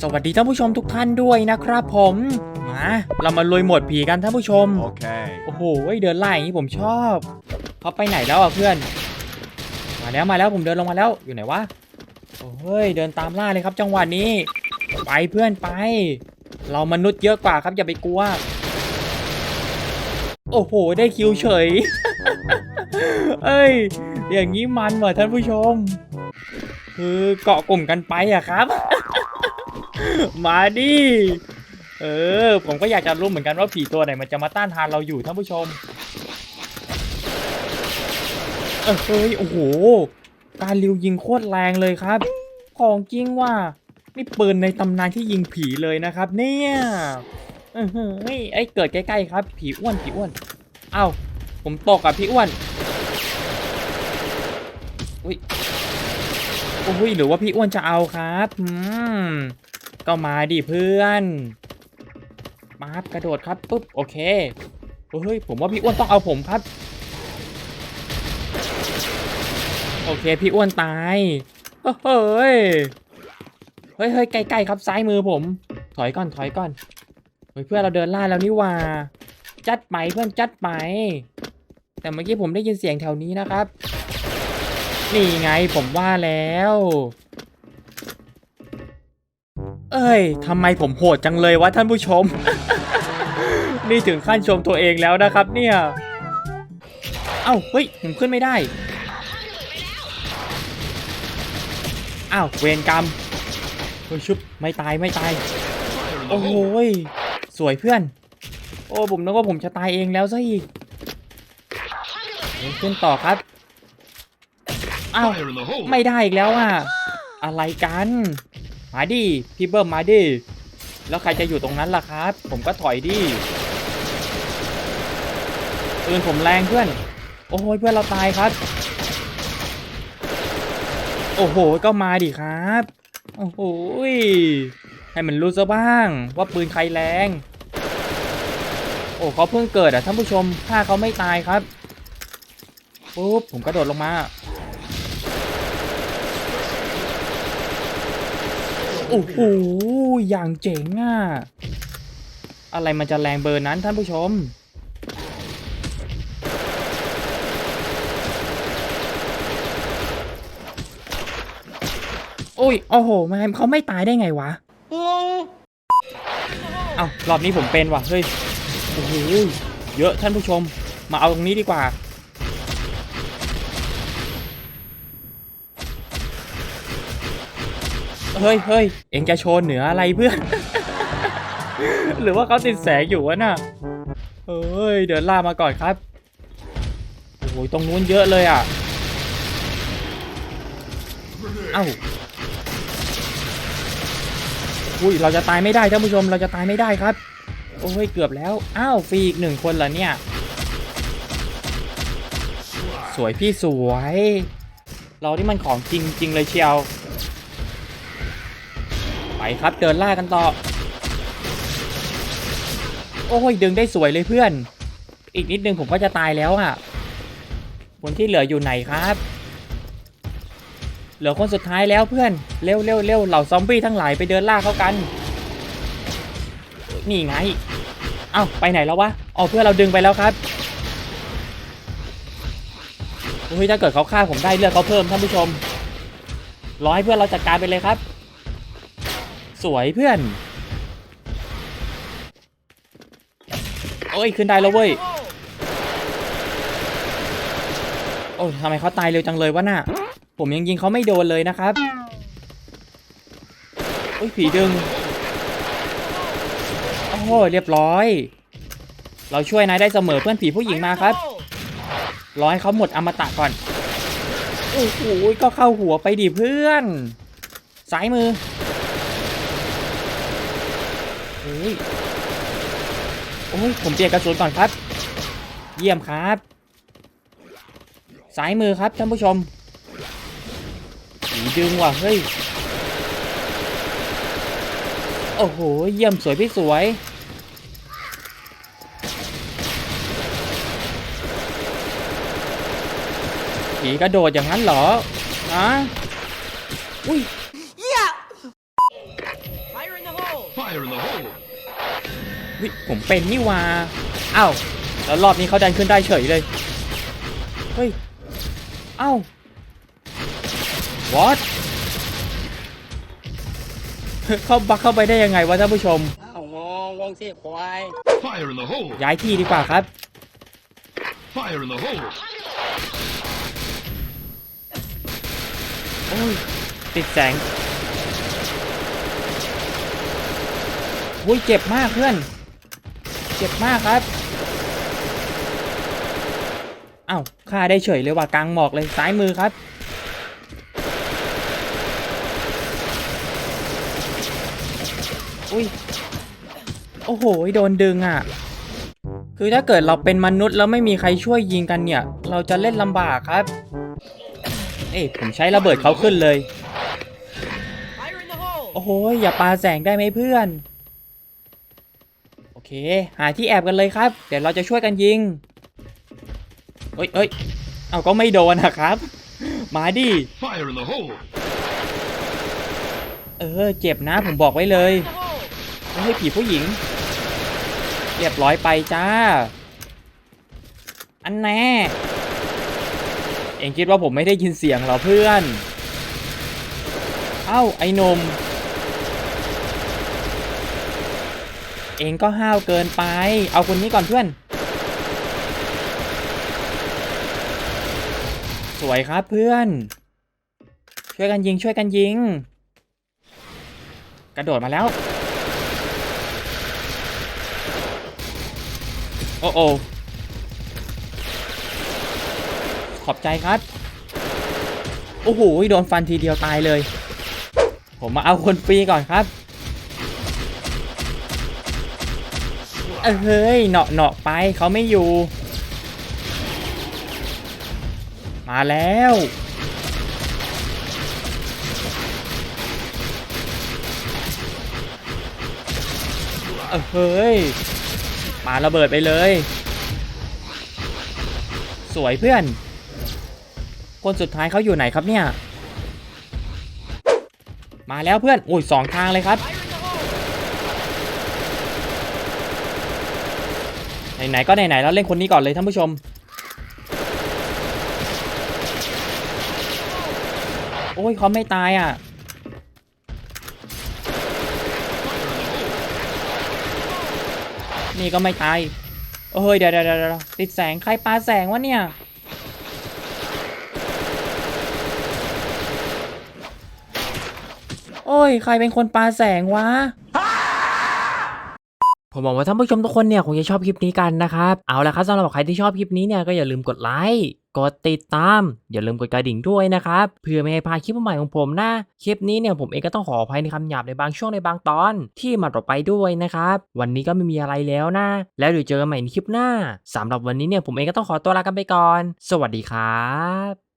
สวัสดีท่านผู้ชมทุกท่านด้วยนะครับผมมาเรามาลุยโหมดผีกันท่านผู้ชม Okay. โอ้โหเดินไล่อย่างนี้ผมชอบเขาไปไหนแล้วอะเพื่อน มาแล้วมาแล้วผมเดินลงมาแล้วอยู่ไหนวะโอ้ยเดินตามล่าเลยครับ จังหวะนี้ ไปเพื่อนไป เรามนุษย์เยอะกว่าครับอย่าไปกลัว โอ้โห ได้คิวเฉย เอ้ย อย่างนี้มันว่ะท่านผู้ชม คือเกาะกลุ่มกันไปอะครับ มาดิ เออ ผมก็อยากจะรู้เหมือนกันว่าผีตัวไหนมันจะมาต้านทานเราอยู่ท่านผู้ชม เออเฮ้ย โอ้โห การริวยิงโคตรแรงเลยครับ ของจริงว่ะ นี่ปืนในตำนานที่ยิงผีเลยนะครับ เนี่ยเออเฮ้ยไอ้เกิดใกล้ๆครับ ผีอ้วน ผีอ้วน เอ้า ผมตกกับพี่อ้วน อุ้ยโอ้ยหรือว่าพี่อ้วนจะเอาครับ อืม ก็มาดิเพื่อนมาครับกระโดดครับปุ๊บโอเคเฮ้ยผมว่าพี่อ้วนต้องเอาผมครับ โอเคพี่อ้วนตายเฮ้ยเฮ้ยเฮ้ยใกล้ๆครับซ้ายมือผม ถอยก่อนถอยก่อนเฮ้ยเพื่อนเราเดินล่าแล้วนี่ว่า จัดไหมเพื่อนจัดไหมแต่เมื่อกี้ผมได้ยินเสียงแถวนี้นะครับ นี่ไงผมว่าแล้ว เอ้ยทำไมผมโหดจังเลยวะท่านผู้ชม นี่ถึงขั้นชมตัวเองแล้วนะครับเนี่ย เอ้าเฮ้ยผมขึ้นไม่ได้อ้าวเวรกรรมเฮ้ยชุบไม่ตายไม่ตาย โอ้โหยสวยเพื่อน โอ้ผมนึกว่าผมจะตายเองแล้วซะอีกเฮ้ยขึ้นต่อครับอ้าวไม่ได้อีกแล้วอะ อะไรกัน มาดิพี่เบิ้มมาดิแล้วใครจะอยู่ตรงนั้นล่ะครับ ผมก็ถอยดิปืนผมแรงเพื่อน โอ้โหเพื่อนเราตายครับ โอ้โหก็มาดิครับ โอ้โหยให้มันรู้ซะบ้าง ว่าปืนใครแรง โอ้เขาเพิ่งเกิดอะท่านผู้ชมถ้าเขาไม่ตายครับปุ๊บผมกระโดดลงมา โอ้โหอย่างเจ๋งอะ อะไรมันจะแรงเบอร์นั้นท่านผู้ชม โอ้ย โอ้โหแม่เขาไม่ตายได้ไงวะเอารอบนี้ผมเป็นว่ะ เฮ้ย โอ้โห เยอะท่านผู้ชม มาเอาตรงนี้ดีกว่า เฮ้ยเฮ้ยเอ็งจะโชว์เหนืออะไรเพื่อน หรือว่าเขาติดแสงอยู่วะน่ะเฮ้ย เดินล่ามาก่อนครับโอ้โหตรงนู้นเยอะเลยอะ เอ้าอุ้ยเราจะตายไม่ได้ท่านผู้ชมเราจะตายไม่ได้ครับ โอ้ยเกือบแล้วอ้าวฟรีอีกหนึ่งคนเหรอเนี่ย สวยพี่สวย เราที่มันของจริงจริงเลยเชียว ไปครับเดินล่ากันต่อ โอ้ยดึงได้สวยเลยเพื่อน อีกนิดนึงผมก็จะตายแล้วอะคนที่เหลืออยู่ไหนครับ เหลือคนสุดท้ายแล้วเพื่อน เร็วเร็วเร็วเหล่าซอมบี้ทั้งหลายไปเดินล่าเขากัน นี่ไง เอ้าไปไหนแล้ววะอ๋อเพื่อนเราดึงไปแล้วครับเฮ้ยถ้าเกิดเขาฆ่าผมได้เลือดเขาเพิ่มท่านผู้ชม ร้อยเพื่อนเราจัดการไปเลยครับ สวยเพื่อน โอ้ย ขึ้นได้แล้วเว้ย โอ้ยทำไมเขาตายเร็วจังเลยวะน่ะ ผมยังยิงเขาไม่โดนเลยนะครับ โอ้ย ผีดึง โอ้โหเรียบร้อย เราช่วยนายได้เสมอเพื่อนผีผู้หญิงมาครับ ร้อให้เขาหมดอมตะก่อน โอ้โห ก็เข้าหัวไปดิเพื่อน ซ้ายมือ เฮ้ย โอ้ย ผมเปลี่ยนกระสุนก่อนครับ เยี่ยมครับ สายมือครับท่านผู้ชมดึงว่ะ เฮ้ย โอ้โห เยี่ยมสวยพี่สวยผีกระโดดอย่างนั้นเหรออะอุ้ย วิผมเป็นนี่หว่าอ้าวแล้วรอบนี้เขาดันขึ้นได้เฉยเลย เฮ้ยเอ้า what เข้าบักเข้าไปได้ยังไงวะท่านผู้ชมอ้าวงงงงสิควาย Fire in the hole! ย้ายที่ดีกว่าครับ Fire in the hole! โอ้ยติดแสง อุ้ยเจ็บมากเพื่อน เจ็บมากครับเอ้าฆ่าได้เฉยเลยว่ะกลางหมอกเลยซ้ายมือครับ อุ้ยโอ้โหโดนดึงอะ คือถ้าเกิดเราเป็นมนุษย์แล้วไม่มีใครช่วยยิงกันเนี่ย เราจะเล่นลำบากครับ เอ้ผมใช้ระเบิดเขาขึ้นเลย โอ้โหอย่าปาแสงได้ไหมเพื่อน เค หาที่แอบกันเลยครับ เดี๋ยวเราจะช่วยกันยิง เอ้ยเอ้ยเอาก็ไม่โดนนะครับ มาดิ Fire in the hole! เออ เจ็บนะผมบอกไว้เลยไม่ใช่ผีผู้หญิง เรียบร้อยไปจ้า อันแน่ เองคิดว่าผมไม่ได้ยินเสียงเหรอเพื่อน เอ้าไอ้หนม เองก็ห้าวเกินไป เอาคนนี้ก่อนเพื่อน สวยครับเพื่อน ช่วยกันยิงช่วยกันยิง กระโดดมาแล้ว โอ้โอขอบใจครับ โอ้โห โดนฟันทีเดียวตายเลย ผมมาเอาคนฟรีก่อนครับ เอ้ยเฮ้ยเหนาะเนาะไปเขาไม่อยู่ มาแล้วเอ้ยปาระเบิดไปเลย สวยเพื่อน คนสุดท้ายเขาอยู่ไหนครับเนี่ย มาแล้วเพื่อน อุ้ยสองทางเลยครับ ไหนๆก็ไหนๆแล้วเล่นคนนี้ก่อนเลยท่านผู้ชม โอ้ยเขาไม่ตายอะ นี่ก็ไม่ตายเอ้ยเดี๋ยวเดี๋ยวเดี๋ยวติดแสงใครปาแสงวะเนี่ยโอ้ย ใครเป็นคนปาแสงวะ ผมหวังว่าท่านผู้ชมทุกคนเนี่ยคงจะชอบคลิปนี้กันนะครับเอาละครับสำหรับใครที่ชอบคลิปนี้เนี่ยก็อย่าลืมกดไลค์กดติดตาม อย่าลืมกดกระดิ่งด้วยนะครับเพื่อไม่ให้พลาดคลิปใหม่ของผมนะคลิปนี้เนี่ยผมเองก็ต้องขออภัยในคำหยาบในบางช่วงในบางตอนที่มาต่อไปด้วยนะครับวันนี้ก็ไม่มีอะไรแล้วนะ แล้วเดี๋ยวเจอกันใหม่ในคลิปหน้าสำหรับวันนี้เนี่ยผมเองก็ต้องขอตัวลากันไปก่อน สวัสดีครับ